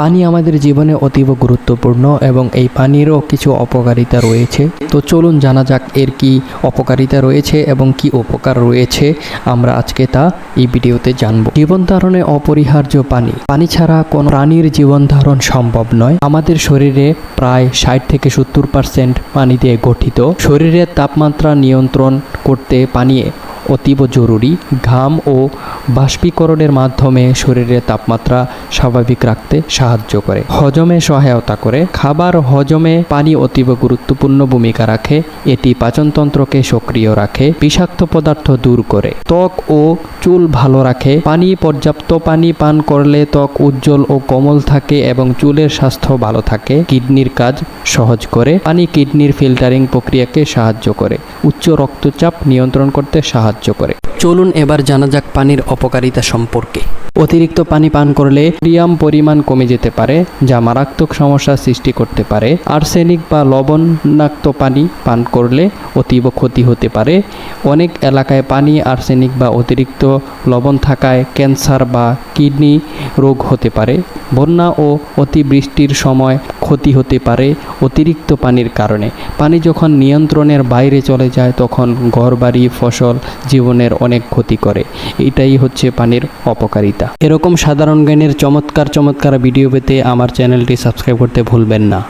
পানি আমাদের জীবনে অতীব গুরুত্বপূর্ণ এবং এই পানিরও কিছু অপকারিতা রয়েছে। তো চলুন জানা যাক এর কি অপকারিতা রয়েছে এবং কি উপকার রয়েছে। আমরা আজকে তা এই ভিডিওতে জানব। জীবন ধারণে অপরিহার্য পানি। পানি ছাড়া কোনো প্রাণীর জীবন ধারণ সম্ভব নয়। আমাদের শরীরে প্রায় ষাট থেকে সত্তর পার্সেন্ট পানি দিয়ে গঠিত। শরীরের তাপমাত্রা নিয়ন্ত্রণ করতে পানি অতীব জরুরি। ঘাম ও বাষ্পীকরণের মাধ্যমে শরীরের তাপমাত্রা স্বাভাবিক রাখতে সাহায্য করে। হজমে সহায়তা করে। খাবার হজমে পানি অতীব গুরুত্বপূর্ণ ভূমিকা রাখে। এটি পাচনতন্ত্রকে সক্রিয় রাখে, বিষাক্ত পদার্থ দূর করে। ত্বক ও চুল ভালো রাখে। পানি, পর্যাপ্ত পানি পান করলে ত্বক উজ্জ্বল ও কোমল থাকে এবং চুলের স্বাস্থ্য ভালো থাকে। কিডনির কাজ সহজ করে। পানি কিডনির ফিল্টারিং প্রক্রিয়াকে সাহায্য করে। উচ্চ রক্তচাপ নিয়ন্ত্রণ করতে সাহায্য করে। চলুন এবার জানা যাক পানির অপকারিতা সম্পর্কে। অতিরিক্ত পানি পান করলে রিয়াম পরিমাণ কমে যেতে পারে, যা মারাত্মক সমস্যার সৃষ্টি করতে পারে। আর্সেনিক বা লবণাক্ত পানি পান করলে অতীব ক্ষতি হতে পারে। অনেক এলাকায় পানি, আর্সেনিক বা অতিরিক্ত লবণ থাকায় ক্যান্সার বা কিডনি রোগ হতে পারে। বন্যা ও অতিবৃষ্টির সময় ক্ষতি হতে পারে অতিরিক্ত পানির কারণে। পানি যখন নিয়ন্ত্রণের বাইরে চলে যায়, তখন ঘরবাড়ি, ফসল জীবনের অনেক ক্ষতি করে। এটাই হচ্ছে পানির অপকারিতা। এরকম সাধারণ জ্ঞানের চমৎকার চমৎকার ভিডিও পেতে আমার চ্যানেলটি সাবস্ক্রাইব করতে ভুলবেন না।